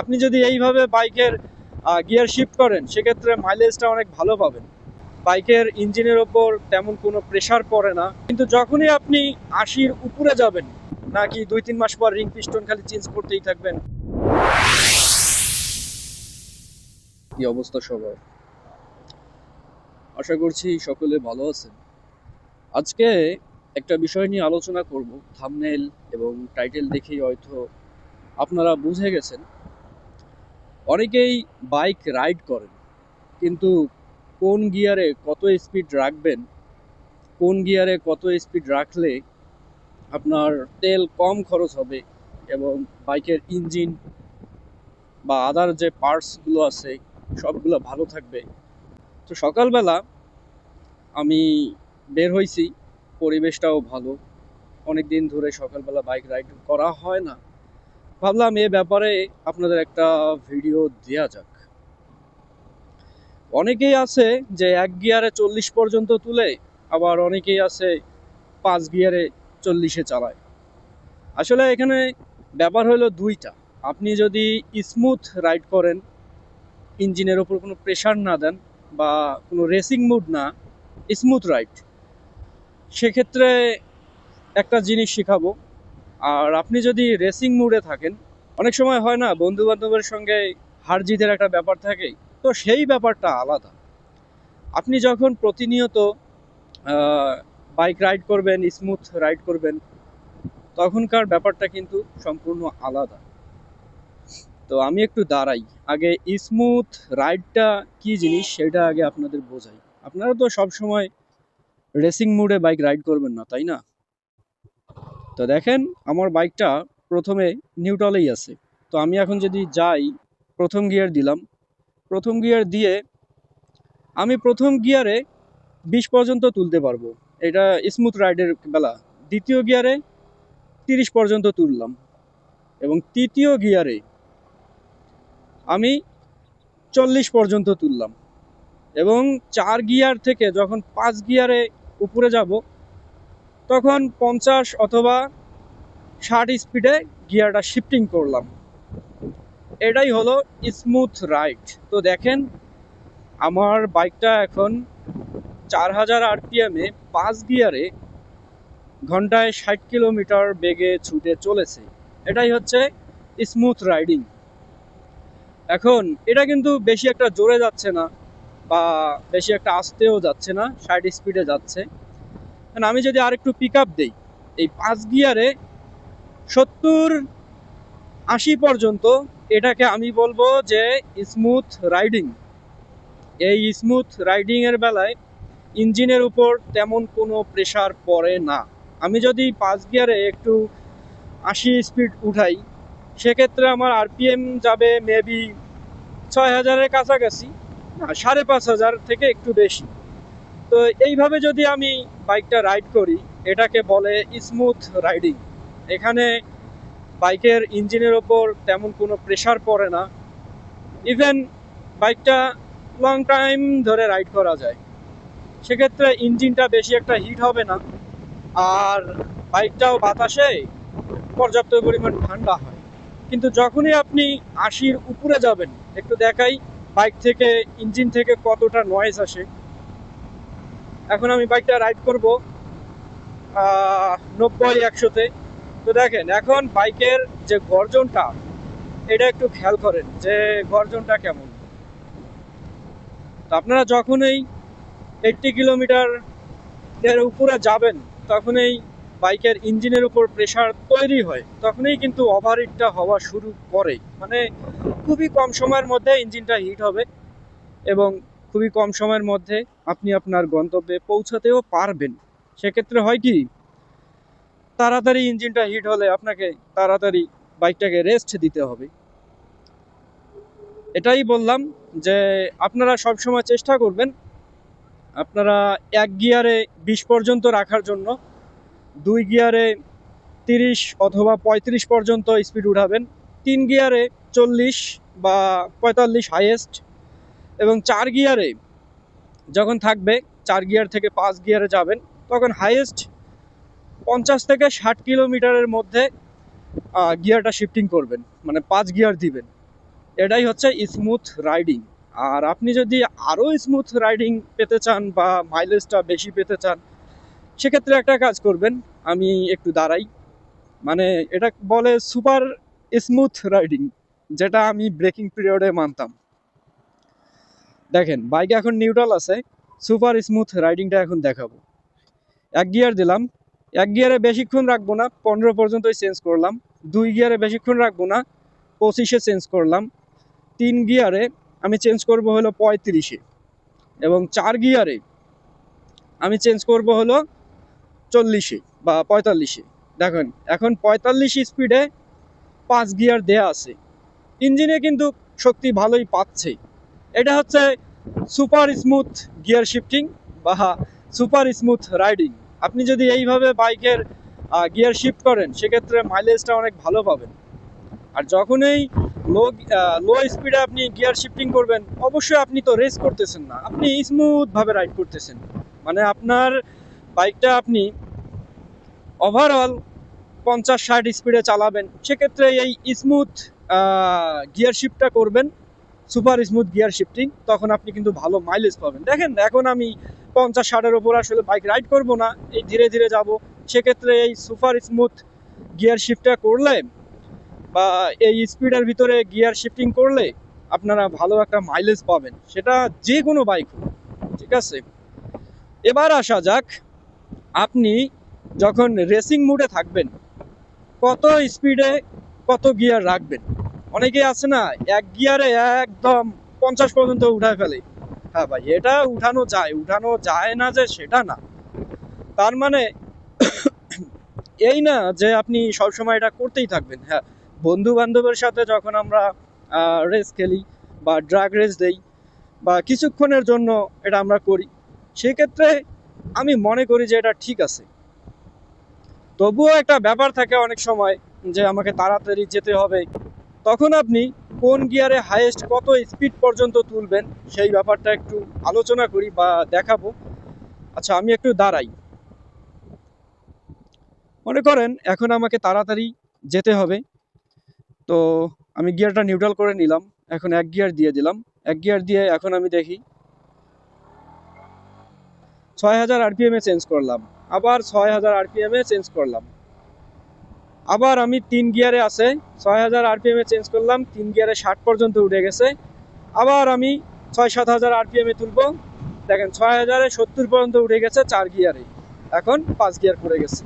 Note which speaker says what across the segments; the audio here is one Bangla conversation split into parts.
Speaker 1: আপনি যদি এইভাবে বাইকের গিয়ার শিফট করেন, সেক্ষেত্রে মাইলেজটা অনেক ভালো পাবেন। বাইকের ইঞ্জিনের ওপর তেমন কোনো প্রেসার পড়ে না। কিন্তু যখনই আপনি আশির উপরে যাবেন, নাকি দুই, তিন মাস পর রিং পিস্টন খালি চেঞ্জ করতেই থাকবেন। কি অবস্থা সবার? আশা করছি সকলে ভালো আছেন। আজকে একটা বিষয় নিয়ে আলোচনা করব থামনেল এবং টাইটেল দেখেই হয়তো আপনারা বুঝে গেছেন। অনেকেই বাইক রাইড করেন, কিন্তু কোন গিয়ারে কত স্পিড রাখবেন, কোন গিয়ারে কত স্পিড রাখলে আপনার তেল কম খরচ হবে এবং বাইকের ইঞ্জিন বা আদার যে পার্টসগুলো আছে, সবগুলো ভালো থাকবে। তো সকালবেলা আমি বের হয়েছি পরিবেশটাও ভালো। অনেক দিন ধরে সকালবেলা বাইক রাইড করা হয় না। ভাবলাম এ ব্যাপারে আপনাদের একটা ভিডিও দেওয়া যাক। অনেকেই আছে যে এক গিয়ারে চল্লিশ পর্যন্ত তুলে, আবার অনেকেই আছে পাঁচ গিয়ারে চল্লিশে চালায়। আসলে এখানে ব্যাপার হলো দুইটা। আপনি যদি স্মুথ রাইড করেন, ইঞ্জিনের ওপর কোনো প্রেশার না দেন বা কোনো রেসিং মুড না স্মুথ রাইড সেক্ষেত্রে একটা জিনিস শেখাবো। আর আপনি যদি রেসিং মুডে থাকেন, অনেক সময় হয় না বন্ধু বান্ধবের সঙ্গে হার জিতের একটা ব্যাপার থাকে, তো সেই ব্যাপারটা আলাদা। আপনি যখন প্রতিনিয়ত বাইক রাইড করবেন স্মুথ রাইড করবেন, তখনকার ব্যাপারটা কিন্তু সম্পূর্ণ আলাদা। তো আমি একটু দাঁড়াই। আগে স্মুথ রাইডটা কি জিনিস সেটা আগে আপনাদের বোঝাই। আপনারা তো সব সময় রেসিং মুডে বাইক রাইড করবেন না, তাই না? তো দেখেন, আমার বাইকটা প্রথমে নিউট্রালেই আছে। তো আমি এখন যদি যাই, প্রথম গিয়ার দিলাম। প্রথম গিয়ার দিয়ে আমি প্রথম গিয়ারে বিশ পর্যন্ত তুলতে পারব। এটা স্মুথ রাইডের বেলা। দ্বিতীয় গিয়ারে তিরিশ পর্যন্ত তুললাম। এবং তৃতীয় গিয়ারে আমি চল্লিশ পর্যন্ত তুললাম। এবং চার গিয়ার থেকে যখন পাঁচ গিয়ারে উপরে যাব তখন পঞ্চাশ অথবা ষাট স্পিডে গিয়ারটা শিফটিং করলাম। এটাই হলো স্মুথ রাইড তো দেখেন, আমার বাইকটা এখন চার হাজার আরপিএমে পাঁচ গিয়ারে ঘন্টায় ষাট কিলোমিটার বেগে ছুটে চলেছে। এটাই হচ্ছে স্মুথ রাইডিং এখন এটা কিন্তু বেশি একটা জোরে যাচ্ছে না বা বেশি একটা আস্তেও যাচ্ছে না, ষাট স্পিডে যাচ্ছে। আমি যদি আরেকটু পিক আপ দিই, এই পাঁচ গিয়ারে সত্তর আশি পর্যন্ত এটাকে আমি বলব যে স্মুথ রাইডিং এই স্মুথ রাইডিংয়ের বেলায় ইঞ্জিনের উপর তেমন কোনো প্রেশার পড়ে না। আমি যদি পাঁচ গিয়ারে একটু আশি স্পিড উঠাই, সেক্ষেত্রে আমার আরপিএম যাবে মেবি ছয় হাজারের কাছাকাছি সাড়ে পাঁচ হাজার থেকে একটু বেশি। তো এইভাবে যদি আমি বাইকটা রাইড করি, এটাকে বলে স্মুথ রাইডিং এখানে বাইকের ইঞ্জিনের ওপর তেমন কোনো প্রেশার পড়ে না। ইভেন বাইকটা লং টাইম ধরে রাইড করা যায়। সেক্ষেত্রে ইঞ্জিনটা বেশি একটা হিট হবে না। আর বাইকটাও বাতাসে পর্যাপ্ত পরিমাণ ঠান্ডা হয়। কিন্তু যখনই আপনি আশির উপরে যাবেন, একটু দেখাই বাইক থেকে, ইঞ্জিন থেকে কতটা নয়েজ আসে। এখন আমি বাইকটা রাইড করব নব্বই, একশোতে। তো দেখেন, এখন বাইকের যে গর্জনটা, এটা একটু খেয়াল করেন যে গর্জনটা কেমন। তো আপনারা যখনই এইটটি কিলোমিটার এর উপরে যাবেন তখনই বাইকের ইঞ্জিনের উপর প্রেশার তৈরি হয়, তখনই কিন্তু ওভারহিটটা হওয়া শুরু করে। মানে খুবই কম সময়ের মধ্যে ইঞ্জিনটা হিট হবে এবং খুবই কম সময়ের মধ্যে আপনি আপনার গন্তব্যে পৌঁছাতেও পারবেন। সেক্ষেত্রে হয় কি, তাড়াতাড়ি ইঞ্জিনটা হিট হলে আপনাকে তাড়াতাড়ি বাইকটাকে রেস্ট দিতে হবে। এটাই বললাম যে, আপনারা সব সময় চেষ্টা করবেন আপনারা এক গিয়ারে বিশ পর্যন্ত রাখার জন্য, দুই গিয়ারে তিরিশ অথবা পঁয়ত্রিশ পর্যন্ত স্পিড উঠাবেন, তিন গিয়ারে চল্লিশ বা পঁয়তাল্লিশ হাইয়েস্ট এবং চার গিয়ারে যখন থাকবে, চার গিয়ার থেকে পাঁচ গিয়ারে যাবেন, তখন হাইয়েস্ট পঞ্চাশ থেকে ষাট কিলোমিটারের মধ্যে গিয়ারটা শিফটিং করবেন মানে পাঁচ গিয়ার দিবেন। এটাই হচ্ছে স্মুথ রাইডিং আর আপনি যদি আরও স্মুথ রাইডিং পেতে চান বা মাইলেজটা বেশি পেতে চান, সেক্ষেত্রে একটা কাজ করবেন, আমি একটু দাঁড়াই। মানে এটা বলে সুপার স্মুথ রাইডিং যেটা আমি ব্রেকিং পিরিয়ডে মানতাম। দেখেন, বাইক এখন নিউট্রাল আছে সুপার স্মুথ রাইডিংটা এখন দেখাবো। এক গিয়ার দিলাম, এক গিয়ারে বেশিক্ষণ রাখব না, পনেরো পর্যন্তই চেঞ্জ করলাম, দুই গিয়ারে বেশিক্ষণ রাখব না, পঁচিশে চেঞ্জ করলাম, তিন গিয়ারে আমি চেঞ্জ করব হলো পঁয়ত্রিশে এবং চার গিয়ারে আমি চেঞ্জ করব হলো চল্লিশে বা পঁয়তাল্লিশে। দেখেন, এখন পঁয়তাল্লিশ স্পিডে পাঁচ গিয়ার দেয়া আছে। ইঞ্জিনে কিন্তু শক্তি ভালোই পাচ্ছে। এটা হচ্ছে সুপার স্মুথ গিয়ার শিফটিং বা সুপার স্মুথ রাইডিং। আপনি যদি এইভাবে বাইকের গিয়ার শিফট করেন, সেক্ষেত্রে মাইলেজটা অনেক ভালো পাবেন। আর যখনই লো লো স্পিডে আপনি গিয়ার শিফটিং করবেন, অবশ্যই আপনি তো রেস করতেছেন না, আপনি স্মুথভাবে রাইড করতেছেন। মানে আপনার বাইকটা আপনি ওভারঅল পঞ্চাশ ষাট স্পিডে চালাবেন, সেক্ষেত্রে এই স্মুথ গিয়ার শিফটটা করবেন। সুপার স্মুথ গিয়ার শিফটিং, তখন আপনি কিন্তু ভালো মাইলেজ পাবেন। দেখেন, এখন আমি পঞ্চাশ, ষাটের ওপর আসলে বাইক রাইড করব না, এই ধীরে ধীরে যাব। সেক্ষেত্রে এই সুপার স্মুথ গিয়ার শিফটটা করলে বা এই স্পিডের ভিতরে গিয়ার শিফটিং করলে আপনারা ভালো একটা মাইলেজ পাবেন। সেটা যে কোনো বাইক ঠিক আছে? এবার আসা যাক, আপনি যখন রেসিং মুডে থাকবেন, কত স্পিডে কত গিয়ার রাখবেন? অনেকে আছে না, এক গিয়ারে একদম পঞ্চাশ পর্যন্ত উঠায় ফেলে। হ্যাঁ ভাই, এটা উঠানো যায় উঠানো যায় না যে সেটা না। তার মানে এই না যে আপনি সবসময় এটা করতেই থাকবেন হ্যাঁ। বন্ধু বান্ধবের সাথে যখন আমরা রেস খেলি বা ড্রাগ রেস দেই বা কিছুক্ষণের জন্য এটা আমরা করি, সেক্ষেত্রে আমি মনে করি যে এটা ঠিক আছে। তবুও একটা ব্যাপার থাকে অনেক সময় যে আমাকে তাড়াতাড়ি যেতে হবে তখন আপনি কোন গিয়ারে হাইয়েস্ট কত স্পিড পর্যন্ত তুলবেন সেই ব্যাপারটা একটু আলোচনা করি বা দেখাবো। আচ্ছা আমি একটু দাঁড়াই। মনে করেন এখন আমাকে তাড়াতাড়ি যেতে হবে। তো আমি গিয়ারটা নিউট্রাল করে নিলাম। এখন এক গিয়ার দিয়ে দিলাম। এক গিয়ার দিয়ে এখন আমি দেখি ছয় হাজার আরপিএমে চেঞ্জ করলাম। আবার ছয় হাজার আরপিএমে চেঞ্জ করলাম। আবার আমি তিন গিয়ারে আছে, ছয় হাজার আরপিএমে চেঞ্জ করলাম, তিন গিয়ারে ষাট পর্যন্ত উঠে গেছে। আবার আমি ছয় সাত হাজার আরপিএমে তুলবো। দেখেন, ছয় হাজারে সত্তর পর্যন্ত উঠে গেছে চার গিয়ারে। এখন পাঁচ গিয়ার পড়ে গেছে।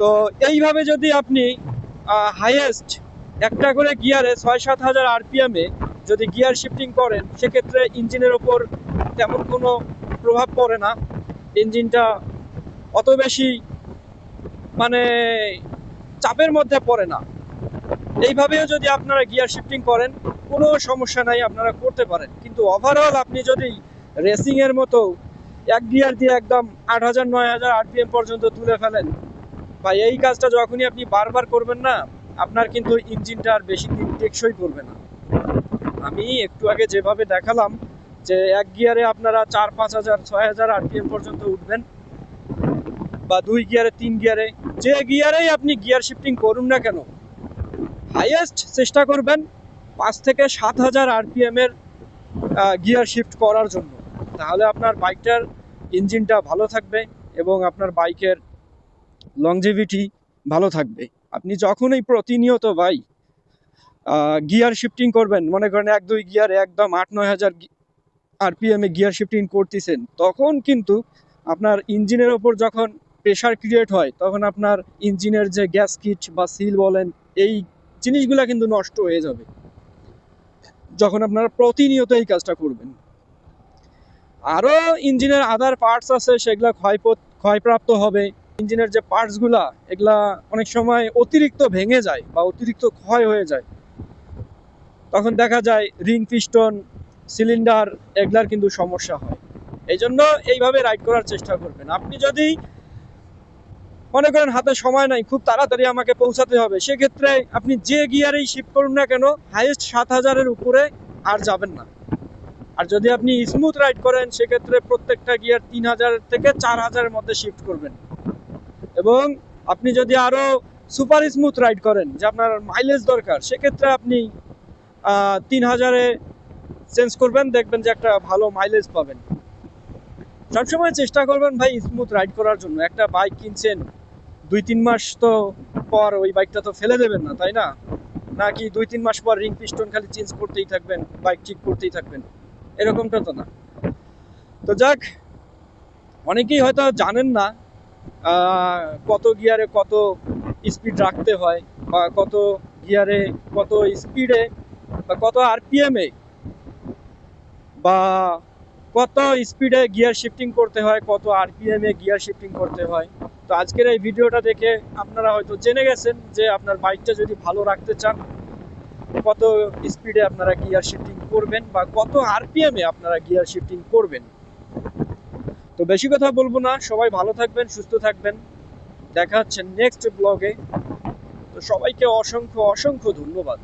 Speaker 1: তো এইভাবে যদি আপনি হাইয়েস্ট একটা করে গিয়ারে ছয় সাত হাজার আরপিএমে যদি গিয়ার শিফটিং করেন, সেক্ষেত্রে ইঞ্জিনের ওপর তেমন কোনো প্রভাব পড়ে না। ইঞ্জিনটা অত বেশি মানে চাপের মধ্যে পড়ে না। এইভাবেও যদি আপনারা গিয়ার শিফটিং করেন, কোনো সমস্যা নাই, আপনারা করতে পারেন। কিন্তু ওভারঅল আপনি যদি রেসিংয়ের মতো এক গিয়ার দিয়ে একদম আট হাজার, নয় হাজার আরপিএম পর্যন্ত তুলে ফেলেন বা এই কাজটা যখনই আপনি বারবার করবেন না, আপনার কিন্তু ইঞ্জিনটা আর বেশি দিন টেকসই করবে না। আমি একটু আগে যেভাবে দেখালাম যে এক গিয়ারে আপনারা চার, পাঁচ হাজার, ছয় হাজার আরপিএম পর্যন্ত উঠবেন বা দুই গিয়ারে, তিন গিয়ারে, যে গিয়ারেই আপনি গিয়ার শিফটিং করুন না কেন হাইয়েস্ট চেষ্টা করবেন পাঁচ থেকে সাত হাজার আরপিএম এর গিয়ার শিফট করার জন্য। তাহলে আপনার বাইকটার ইঞ্জিনটা ভালো থাকবে এবং আপনার বাইকের লংজিভিটি ভালো থাকবে। আপনি যখনই প্রতিনিয়ত ভাই গিয়ার শিফটিং করবেন, মনে করেন এক, দুই গিয়ারে একদম আট, নয় হাজার আরপিএম গিয়ার শিফটিং করতেছেন, তখন কিন্তু আপনার ইঞ্জিনের ওপর যখন প্রেশার ক্রিয়েট হয়, তখন আপনার ইঞ্জিনের যে গ্যাস কিট বা সিল বলেন, এই জিনিসগুলো কিন্তু নষ্ট হয়ে যাবে। যখন আপনারা প্রতিনিয়ত এই কাজটা করবেন। আরও ইঞ্জিনের আদার পার্টস আছে, সেগুলো ক্ষয় ক্ষয়প্রাপ্ত হবে। ইঞ্জিনের যে পার্টসগুলা এগুলা অনেক সময় অতিরিক্ত ভেঙে যায় বা অতিরিক্ত ক্ষয় হয়ে যায়। তখন দেখা যায় রিং পিস্টন সিলিন্ডার এগুলার কিন্তু সমস্যা হয়। এই জন্য এইভাবে রাইড করার চেষ্টা করবেন। আপনি যদি মনে করেন হাতে সময় নাই, খুব তাড়াতাড়ি আমাকে পৌঁছাতে হবে। সেক্ষেত্রে আপনি যে গিয়ারেই শিফট করুন না কেন হাইয়েস্ট সাত হাজারের উপরে আর যাবেন না। আর যদি আপনি স্মুথ রাইড করেন, সেক্ষেত্রে প্রত্যেকটা গিয়ার তিন হাজার থেকে চার হাজারের মধ্যে শিফট করবেন। এবং আপনি যদি আরও সুপার স্মুথ রাইড করেন, যে আপনার মাইলেজ দরকার, সেক্ষেত্রে আপনি তিন হাজারে চেঞ্জ করবেন, দেখবেন যে একটা ভালো মাইলেজ পাবেন। সবসময় চেষ্টা করবেন ভাই স্মুথ রাইড করার জন্য। একটা বাইক কিনছেন দুই তিন মাস তো পর ওই বাইকটা তো ফেলে দেবেন না, তাই না? নাকি দুই তিন মাস পর রিং পিস্টন খালি চেঞ্জ করতেই থাকবেন বাইক ঠিক করতেই থাকবেন? এরকমটা তো না। তো যাক, অনেকেই হয়তো জানেন না কত গিয়ারে কত স্পিড রাখতে হয় বা কত গিয়ারে কত স্পিডে বা কত আরপিএমে বা কত স্পিডে গিয়ার শিফটিং করতে হয়, কত আরপিএমে গিয়ার শিফটিং করতে হয়। তো আজকের এই ভিডিওটা দেখে আপনারা হয়তো জেনে গেছেন যে আপনার বাইকটা যদি ভালো রাখতে চান, কত স্পিডে আপনারা গিয়ার শিফটিং করবেন বা কত আরপিএমে আপনারা গিয়ার শিফটিং করবেন। তো বেশি কথা বলব না, সবাই ভালো থাকবেন, সুস্থ থাকবেন। দেখা হচ্ছে নেক্সট ব্লগে তো সবাইকে অসংখ্য অসংখ্য ধন্যবাদ।